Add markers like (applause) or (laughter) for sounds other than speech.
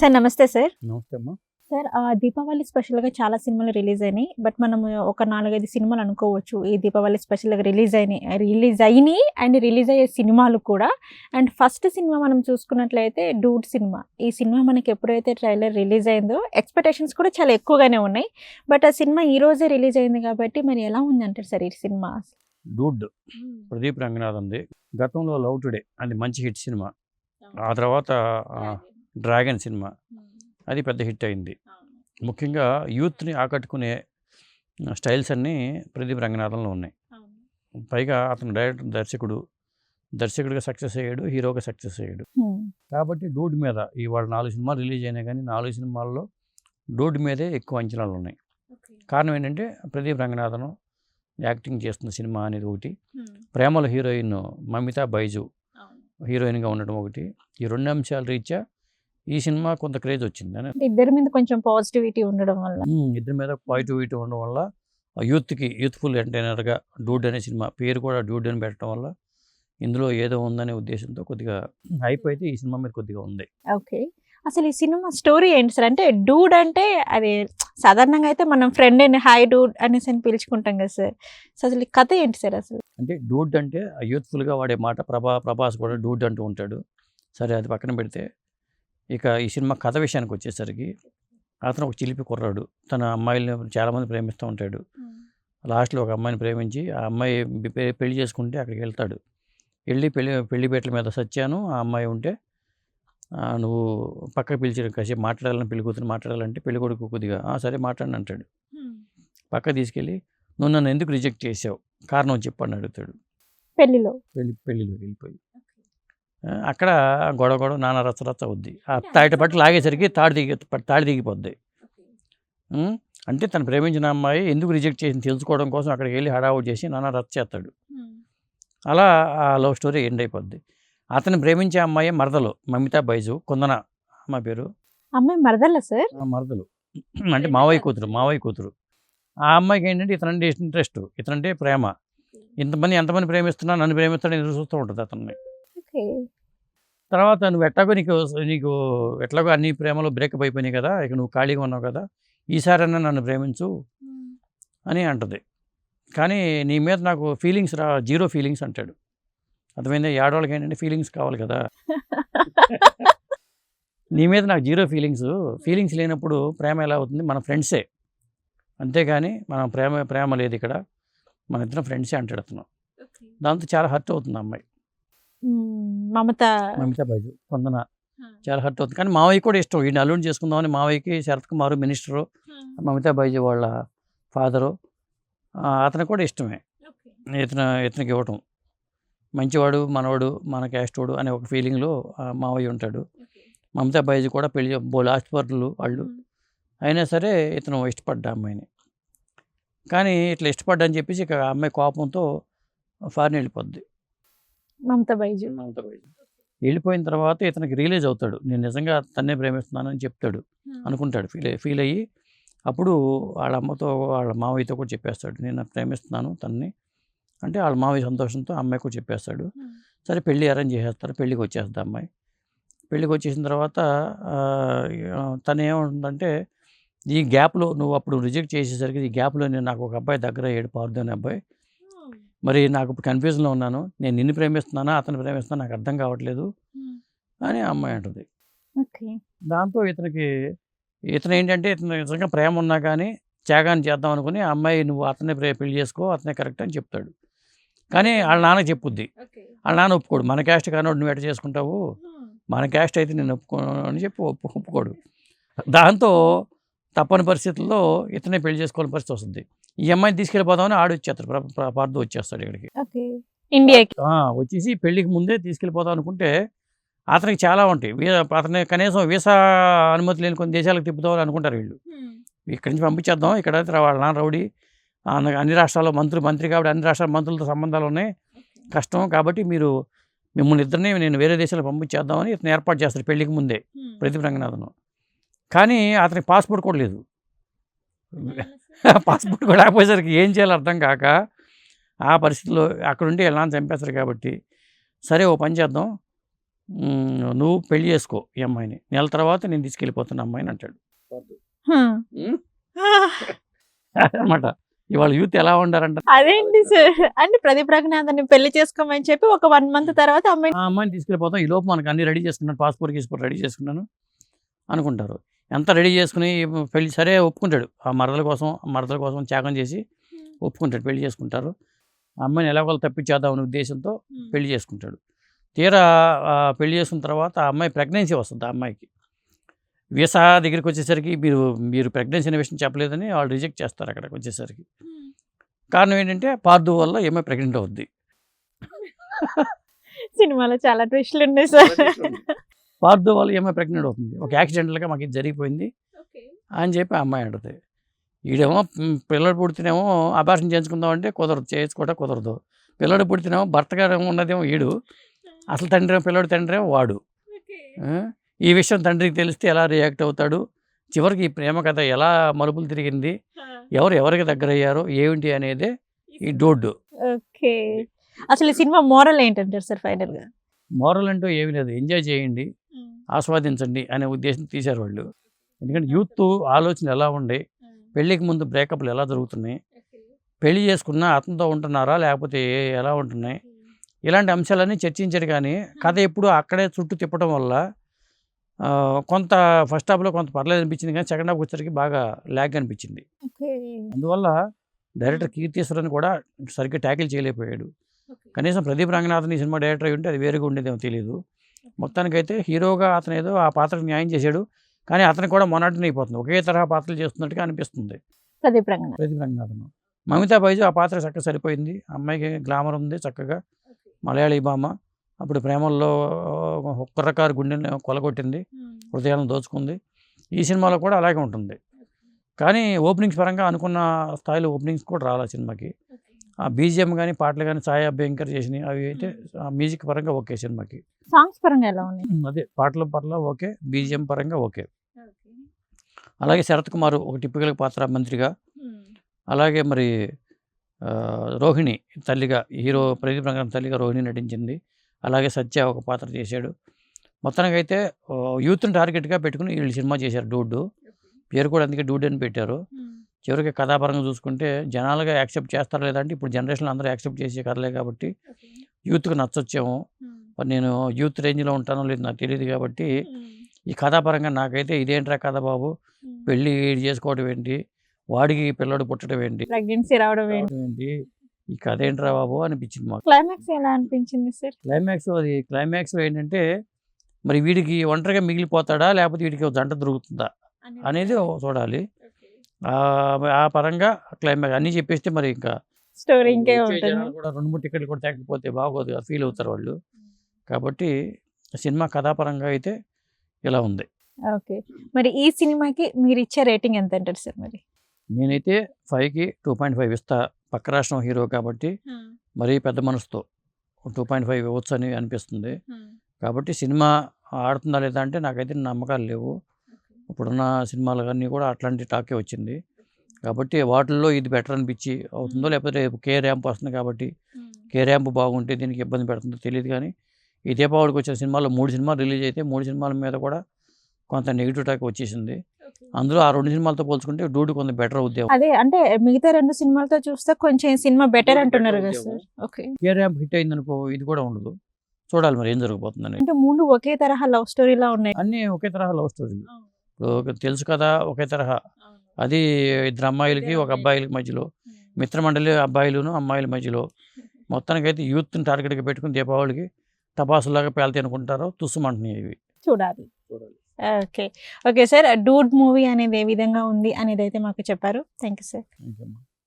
Sir నమస్తే sir. నమస్తే అమ్మా. సార్ ఆ, దీపావళి స్పెషల్గా చాలా సినిమాలు రిలీజ్ అయినాయి. బట్ మనం ఒక నాలుగైదు సినిమాలు అనుకోవచ్చు. ఈ దీపావళి స్పెషల్గా రిలీజ్ అయినాయి రిలీజ్ అయినాయి అండ్ రిలీజ్ అయ్యే సినిమాలు కూడా. అండ్ ఫస్ట్ సినిమా మనం చూసుకున్నట్లయితే డూడ్ సినిమా. ఈ సినిమా మనకి ఎప్పుడైతే ట్రైలర్ రిలీజ్ అయిందో ఎక్స్పెక్టేషన్స్ కూడా చాలా ఎక్కువగానే ఉన్నాయి. బట్ ఆ సినిమా ఈ రోజే రిలీజ్ అయింది కాబట్టి మరి ఎలా ఉంది అంటారు సార్ ఈ సినిమా? డూడ్. ప్రదీప్ రంగనాథన్ది గతంలో లవ్ టుడే. అది మంచి హిట్ సినిమా. ఆ తర్వాత డ్రాగన్ సినిమా. అది పెద్ద హిట్ అయింది. ముఖ్యంగా యూత్ని ఆకట్టుకునే స్టైల్స్ అన్నీ ప్రదీప్ రంగనాథన్లో ఉన్నాయి. పైగా అతను డైరెక్టర్ దర్శకుడు దర్శకుడిగా సక్సెస్ అయ్యాడు హీరోగా సక్సెస్ అయ్యాడు. కాబట్టి డూడ్ మీద ఇవాళ నాలుగు సినిమాలు రిలీజ్ అయినాయి కానీ నాలుగు సినిమాల్లో డూడ్ మీదే ఎక్కువ అంచనాలు ఉన్నాయి. కారణం ఏంటంటే ప్రదీప్ రంగనాథన్ యాక్టింగ్ చేస్తున్న సినిమా అనేది ఒకటి. ప్రేమల హీరోయిన్ మమితా బైజు హీరోయిన్గా ఉండడం ఒకటి. ఈ రెండు అంశాల రీత్యా ఈ సినిమా కొంత క్రేజ్ వచ్చింది అని. ఇద్దరి మీద కొంచెం పాజిటివిటీ ఉండడం వల్ల. ఇద్దరి మీద పాజిటివిటీ ఉండడం వల్ల యూత్కి యూత్ఫుల్ ఎంటర్టైనర్గా డూడ్ అనే సినిమా పేరు కూడా డూడ్ అని పెట్టడం వల్ల ఇందులో ఏదో ఉందనే ఉద్దేశంతో కొద్దిగా హైప్ అయితే ఈ సినిమా మీద కొద్దిగా ఉంది. ఓకే. అసలు ఈ సినిమా స్టోరీ ఏంటి సార్? అంటే డూడ్ అంటే అది సాధారణంగా అయితే మనం ఫ్రెండ్ అని హాయ్ డూడ్ అనేసి అని పిలుచుకుంటాం కదా సార్. సో అసలు కథ ఏంటి సార్ అసలు? అంటే డూడ్ అంటే యూత్ఫుల్గా వాడే మాట ప్రభా ప్రభాస్ కూడా డూడ్ అంటూ ఉంటాడు. సరే అది పక్కన పెడితే ఇక ఈ సినిమా కథ విషయానికి వచ్చేసరికి అతను ఒక చిలిపి కుర్రాడు. తన అమ్మాయిల్ని చాలామంది ప్రేమిస్తూ ఉంటాడు. లాస్ట్లో ఒక అమ్మాయిని ప్రేమించి ఆ అమ్మాయి పెళ్ళి చేసుకుంటే అక్కడికి వెళ్తాడు. వెళ్ళి పెళ్ళి పెళ్ళి పీటల మీద సచ్చాను. ఆ అమ్మాయి ఉంటే "ఆ, నువ్వు పక్కకు పిలిచి కాసేపు మాట్లాడాలని పెళ్ళి కూతురు మాట్లాడాలంటే పెళ్ళి కొడుకు కొద్దిగా "ఆ, సరే మాట్లాడని అంటాడు. పక్క తీసుకెళ్ళి నువ్వు నన్ను ఎందుకు రిజెక్ట్ చేసావు? కారణం చెప్పని అడుగుతాడు. పెళ్ళిలో. పెళ్ళి పెళ్ళిలో వెళ్ళిపోయి. అక్కడ గొడవ గొడవ నానా రచ్చ రచ్చ అవుద్ది. ఆ తాటి పట్టు లాగేసరికి తాడు దిగి తాడి దిగిపోద్ది? అంటే తను ప్రేమించిన అమ్మాయి ఎందుకు రిజెక్ట్ చేసింది తెలుసుకోవడం కోసం అక్కడికి వెళ్ళి హడావుడ్ చేసి నానా రచ్చ చేస్తాడు. అలా ఆ లవ్ స్టోరీ ఎండ్ అయిపోద్ది. అతను ప్రేమించే అమ్మాయి మరదలు మమితా బైజు కొందన అమ్మ పేరు? అమ్మాయి మరదల్లా సార్? మరదలు. అంటే మావయ్య కూతురు మావయ్య కూతురు. ఆ అమ్మాయికి ఏంటంటే ఇతనంటే ఇంట్రెస్ట్ ఇతనంటే ప్రేమ. ఇంతమంది ఎంతమంది ప్రేమిస్తున్నా నన్ను ప్రేమిస్తాడని ఎదురు చూస్తూ ఉంటుంది అతన్ని. ఓకే. తర్వాత నువ్వు ఎట్లాగో నీకు నీకు ఎట్లాగో అన్ని ప్రేమలో బ్రేకప్ అయిపోయినాయి కదా ఇక నువ్వు ఖాళీగా ఉన్నావు కదా ఈసారైనా నన్ను ప్రేమించు అని అంటది. కానీ నీ మీద నాకు ఫీలింగ్స్ రా జీరో ఫీలింగ్స్ అంటాడు. అర్థమైంది? ఏడవాళ్ళకి ఏంటంటే ఫీలింగ్స్ కావాలి కదా. నీ మీద నాకు జీరో ఫీలింగ్స్ ఫీలింగ్స్ లేనప్పుడు ప్రేమ ఎలా అవుతుంది? మన ఫ్రెండ్సే. అంతేగాని మనం ప్రేమ ప్రేమ లేదు ఇక్కడ. మన ఇద్దరం ఫ్రెండ్సే అంటాడు అతను. దాంతో చాలా హర్ట్ అవుతుంది అమ్మాయి. మ్మ్, మమత మమితా బైజు కొందన చాలా హర్ట్ అవుతుంది. కానీ మావయ్య కూడా ఇష్టం. ఈ అల్లుని చేసుకుందామని మావయ్యకి శరత్ కుమార్ మినిస్టరు మమితా బైజు వాళ్ళ ఫాదరు అతను కూడా ఇష్టమే. ఇతను ఇతనికి ఇవ్వటం. మంచివాడు మనవాడు మన క్యాస్టోడు అనే ఒక ఫీలింగ్లో మావయ్య ఉంటాడు. మమతా బైజు కూడా పెళ్ళి లాస్ట్ పర్లు వాళ్ళు అయినా సరే ఇతను ఇష్టపడ్డా అమ్మాయిని. కానీ ఇట్లా ఇష్టపడ్డా అని చెప్పేసి ఇక అమ్మాయి కోపంతో ఫారిన్ వెళ్ళిపోద్ది. మమత బైజు. మమతా బైజు. వెళ్ళిపోయిన తర్వాత ఇతనికి రియలైజ్ అవుతాడు. నేను నిజంగా తన్నే ప్రేమిస్తున్నాను అని చెప్తాడు అనుకుంటాడు. ఫీల్ అయ్యి ఫీల్ అయ్యి అప్పుడు వాళ్ళ అమ్మతో వాళ్ళ మావయ్యతో కూడా చెప్పేస్తాడు. నేను ప్రేమిస్తున్నాను తన్ని. అంటే వాళ్ళ మావయ్య సంతోషంతో అమ్మాయి కూడా చెప్పేస్తాడు. సరే పెళ్ళి అరేంజ్ చేసేస్తారు. పెళ్ళికి వచ్చేస్తుంది అమ్మాయి. పెళ్ళికి వచ్చేసిన తర్వాత తను ఏమంటుందంటే ఈ గ్యాప్లో నువ్వు అప్పుడు రిజెక్ట్ చేసేసరికి ఈ గ్యాప్లో నేను నాకు ఒక అబ్బాయి దగ్గర ఏడు పారుదు అనే అబ్బాయి. మరి నాకు ఇప్పుడు కన్ఫ్యూజన్లో ఉన్నాను. నేను నిన్ను ప్రేమిస్తున్నానా? అతను ప్రేమిస్తున్నా నాకు అర్థం కావట్లేదు. అని అమ్మాయి అంటుంది. దాంతో ఇతనికి ఇతను ఏంటంటే ఇతను నిజంగా ప్రేమ ఉన్నా కానీ త్యాగాన్ని చేద్దాం అనుకుని అమ్మాయి నువ్వు అతనే ప్రే పెళ్ళి చేసుకో అతనే కరెక్ట్ అని చెప్తాడు. కానీ వాళ్ళ నాన్నకి చెప్పుద్ది. వాళ్ళ నాన్న ఒప్పుకోడు. మన క్యాస్ట్ కానోడు నువ్వు ఎట్ట చేసుకుంటావు? మన క్యాస్ట్ అయితే నేను ఒప్పుకోను అని చెప్పి ఒప్పు ఒప్పుకోడు. దాంతో తప్పని పరిస్థితుల్లో ఇతనే పెళ్ళి చేసుకోవాలని పరిస్థితి వస్తుంది. ఈ అమ్మాయిని తీసుకెళ్ళిపోదామని ఆడు వచ్చేస్తాడు ప్ర- ప్ర- పార్థు వచ్చేస్తాడు ఇక్కడికి. ఓకే. ఇండియాకి. ఆ, వచ్చేసి పెళ్ళికి ముందే తీసుకెళ్ళిపోదాం అనుకుంటే అతనికి చాలా ఉంటాయి. వీ- అతని కనీసం వీసా అనుమతి లేని కొన్ని దేశాలకు తిప్పుదామని అనుకుంటారు వీళ్ళు. ఇక్కడి నుంచి పంపించేద్దాం. ఇక్కడ అయితే వాళ్ళ నాన్న రౌడీ. అన్ని- అన్ని రాష్ట్రాల్లో మంత్రి మంత్రి కాబట్టి అన్ని రాష్ట్రాల మంత్రులతో సంబంధాలు ఉన్నాయి. కష్టం కాబట్టి మీరు మిమ్మల్ని ఇద్దరిని నేను వేరే దేశాలకు పంపించేద్దామని ఇతను ఏర్పాటు చేస్తాడు పెళ్ళికి ముందే ప్రదీప్ రంగనాథన్. కానీ అతనికి పాస్పోర్ట్ కూడా లేదు. పాస్పోర్ట్ కూడా లేకపోయేసరికి ఏం చేయాలో అర్థం కాక ఆ పరిస్థితిలో అక్కడ ఉండి ఎలా చంపేస్తారు కాబట్టి సరే ఓ పని చేద్దాం. "ఉమ్, నువ్వు పెళ్ళి చేసుకో ఈ అమ్మాయిని. నెల తర్వాత నేను తీసుకెళ్ళిపోతున్న అమ్మాయిని అంటాడు. అనమాట ఇవాళ యూత్ ఎలా ఉండారంట? అదేంటి సార్? అంటే ప్రదీప్ రంగనాథన్ పెళ్ళి చేసుకోమని చెప్పి ఒక వన్ మంత్ తర్వాత అమ్మాయి ఆ అమ్మాయిని తీసుకెళ్ళిపోతాం. ఈ లోపు మనకు అన్ని రెడీ చేసుకున్నాను. పాస్పోర్ట్ గీస్పోర్ట్ రెడీ చేసుకున్నాను అనుకుంటారు. ఎంత రెడీ చేసుకుని పెళ్ళి సరే ఒప్పుకుంటాడు. ఆ మరదల కోసం ఆ మరదల కోసం త్యాగం చేసి ఒప్పుకుంటాడు పెళ్ళి చేసుకుంటారు. ఆ అమ్మాయిని ఎలాగోలా తప్పించేద్దామనే ఉద్దేశంతో పెళ్ళి చేసుకుంటాడు. తీరా పెళ్ళి చేసుకున్న తర్వాత ఆ అమ్మాయి ప్రెగ్నెన్సీ వస్తుంది ఆ అమ్మాయికి. వీసా దగ్గరికి వచ్చేసరికి మీరు మీరు ప్రెగ్నెన్సీ అనే విషయం చెప్పలేదని వాళ్ళు రిజెక్ట్ చేస్తారు అక్కడికి వచ్చేసరికి. కారణం ఏంటంటే పార్దు వల్ల ఏమై ప్రెగ్నెంట్ అవుద్ది. సినిమాలో చాలా ట్విస్టులు ఉన్నాయి సార్. పార్దు వల్ల ఏమై ప్రెగ్నెంట్ అవుతుంది. ఒక యాక్సిడెంటల్గా మాకు ఇది జరిగిపోయింది. అని చెప్పి అమ్మాయి అంటది. ఈడేమో పిల్లడు పుడితేనేమో అభాషణ చేయించుకుందామంటే కుదరదు. చేసుకోవడం కుదరదు. పిల్లడు పుడితేనేమో భర్తగా ఉన్నదేమో ఈడు. అసలు తండ్రి పిల్లడు తండ్రి ఏమో వాడు? ఈ విషయం తండ్రికి తెలిస్తే ఎలా రియాక్ట్ అవుతాడు? చివరికి ఈ ప్రేమ కథ ఎలా మలుపులు తిరిగింది? ఎవరు ఎవరికి దగ్గర అయ్యారో ఏమిటి అనేదే ఈ డోడ్డు. ఓకే. అసలు ఈ సినిమా మోరల్ ఏంటంటారు సార్ ఫైనల్గా మోరల్ అంటూ ఏమీ లేదు. ఎంజాయ్ చేయండి. ఆస్వాదించండి అనే ఉద్దేశం తీశారు వాళ్ళు. ఎందుకంటే యూత్ ఆలోచనలు ఎలా ఉండే పెళ్ళికి ముందు బ్రేకప్లు ఎలా జరుగుతున్నాయి పెళ్ళి చేసుకున్న అతనితో ఉంటున్నారా లేకపోతే ఎలా ఉంటున్నాయి ఇలాంటి అంశాలన్నీ చర్చించారు కానీ కథ ఎప్పుడు అక్కడే చుట్టూ తిప్పడం వల్ల కొంత ఫస్ట్ హాఫ్లో కొంత పర్లేదు అనిపించింది కానీ సెకండ్ హాఫ్ వచ్చేసరికి బాగా ల్యాగ్ అనిపించింది. అందువల్ల డైరెక్టర్ కీర్తీశ్వరన్ కూడా సరిగ్గా ట్యాకిల్ చేయలేకపోయాడు. కనీసం ప్రదీప్ రంగనాథన్ ఈ సినిమా డైరెక్టర్ అయి ఉంటే అది వేరుగా ఉండేదేమో తెలియదు మొత్తానికైతే హీరోగా అతను ఏదో ఆ పాత్రకు న్యాయం చేశాడు. కానీ అతను కూడా మొనాటిని అయిపోతుంది. ఒకే తరహా పాత్రలు చేస్తున్నట్టుగా అనిపిస్తుంది. ప్రదీప్ రంగనాథ్ ప్రదీప్ రంగనాథన్ మమితా బైజు ఆ పాత్ర చక్కగా సరిపోయింది. అమ్మాయికి గ్లామర్ ఉంది చక్కగా. మలయాళీ భామ. అప్పుడు ప్రేమల్లో కుర్రకారు గుండెని కొలగొట్టింది. హృదయాలను దోచుకుంది. ఈ సినిమాలో కూడా అలాగే ఉంటుంది. కానీ ఓపెనింగ్స్ పరంగా అనుకున్న స్థాయిలో ఓపెనింగ్స్ కూడా రాలే సినిమాకి. ఆ బీజిఎం కానీ పాటలు కానీ సాయి అభ్యంకర్ చేసినవి అవి అయితే మ్యూజిక్ పరంగా ఓకే సినిమాకి. సాంగ్స్ పరంగా ఎలా ఉన్నాయి? అదే పాటల పట్ల ఓకే బీజిఎం పరంగా ఓకే. అలాగే శరత్ కుమార్ ఒక టిపికల్ పాత్ర మంత్రిగా. అలాగే మరి రోహిణి తల్లిగా హీరో ప్రదీప్ రంగం తల్లిగా రోహిణి నటించింది. అలాగే సత్య ఒక పాత్ర చేశాడు. మొత్తానికి అయితే యూత్ని టార్గెట్గా పెట్టుకుని వీళ్ళు సినిమా చేశారు డూడ్ పేరు కూడా అందుకే డూడ్ అని పెట్టారు. చివరికి కథాపరంగా చూసుకుంటే జనాలుగా యాక్సెప్ట్ చేస్తారా లేదంటే ఇప్పుడు జనరేషన్లో అందరూ యాక్సెప్ట్ చేసే కథలే కాబట్టి యూత్కి నచ్చొచ్చేమో. మరి నేను యూత్ రేంజ్లో ఉంటానో లేదు నాకు తెలియదు కాబట్టి ఈ కథాపరంగా నాకైతే ఇదేంట్రా కథ బాబు? పెళ్ళి చేసుకోవడం ఏంటి? వాడికి పిల్లడు పుట్టడం ఏంటి? ప్రెగ్నెన్సీ రావడం ఏంటి? ఈ కథ ఏంట్రా బాబు? అనిపించింది మాకు. క్లైమాక్స్ ఎలా అనిపించింది సార్? క్లైమాక్స్ అది క్లైమాక్స్ ఏంటంటే మరి వీడికి ఒంటరిగా మిగిలిపోతాడా? లేకపోతే వీడికి జంట దొరుకుతుందా? అనేది చూడాలి. ఆ- పరంగా క్లైమాక్స్ అన్నీ చెప్పేస్తే మరి ఇంకా స్టోరీ ఇంకే ఉంటుంది. కూడా రెండు మూడు టికెట్లు కూడా తగ్గకపోతే బాగోదు ఫీల్ అవుతారు వాళ్ళు. కాబట్టి సినిమా కథాపరంగా అయితే ఇలా ఉంది. ఓకే. మరి ఈ సినిమాకి మీరు ఇచ్చే రేటింగ్ ఎంత అంటారు సార్ మరి? నేనైతే ఫైవ్కి టూ పాయింట్ ఫైవ్ ఇస్తా. పక్క రాష్ట్రం హీరో కాబట్టి మరీ పెద్ద మనసుతో టూ పాయింట్ ఫైవ్ ఇవ్వచ్చు అని అనిపిస్తుంది కాబట్టి సినిమా ఆడుతుందా లేదా అంటే నాకైతే నమ్మకాలు లేవు. ఇప్పుడున్న సినిమాలు అన్నీ కూడా అట్లాంటి టాకే వచ్చింది. కాబట్టి వాటిల్లో ఇది బెటర్ అనిపించి అవుతుందో లేకపోతే రేపు కే ర్యాంప్ వస్తుంది కాబట్టి కే ర్యాంప్ బాగుంటే దీనికి ఇబ్బంది పెడుతుందో తెలియదు కానీ ఈ దీపావళికి వచ్చిన సినిమాలో మూడు సినిమాలు రిలీజ్ అయితే మూడు సినిమాల మీద కూడా కొంత నెగిటివ్ టాక్ వచ్చేసింది. అందులో ఆ రెండు సినిమాలతో పోల్చుకుంటే డూడ్ కొంత బెటర్ అవుద్దేమో అదే అంటే మిగతా రెండు సినిమాలతో చూస్తే కొంచెం సినిమా బెటర్ అంటున్నారు కదా sir. Okay. K ramp hit అయిందనుకో ఇది కూడా ఉండదు. చూడాలి మరి ఏం జరగబోతుందని అంటే మూడు ఒకే తరహా లవ్ స్టోరీలా ఉన్నాయి. అన్నీ ఒకే తరహా లవ్ స్టోరీ ఇప్పుడు తెలుసు కదా ఒకే తరహా. అది ఇద్దరు అమ్మాయిలకి ఒక అబ్బాయిలకి మధ్యలో. మిత్రమండలి అబ్బాయిలును అమ్మాయిల మధ్యలో. (laughs) మొత్తానికైతే యూత్ని టార్గెట్గా పెట్టుకుని దీపావళికి టపాసులాగా పేల్తాయి అనుకుంటారో తుస్సుమంటున్నాయి ఇవి. చూడాలి. Okay. Okay sir dude movie అనేది ఏ విధంగా ఉంది అనేది అయితే మాకు చెప్పారు. Thank you sir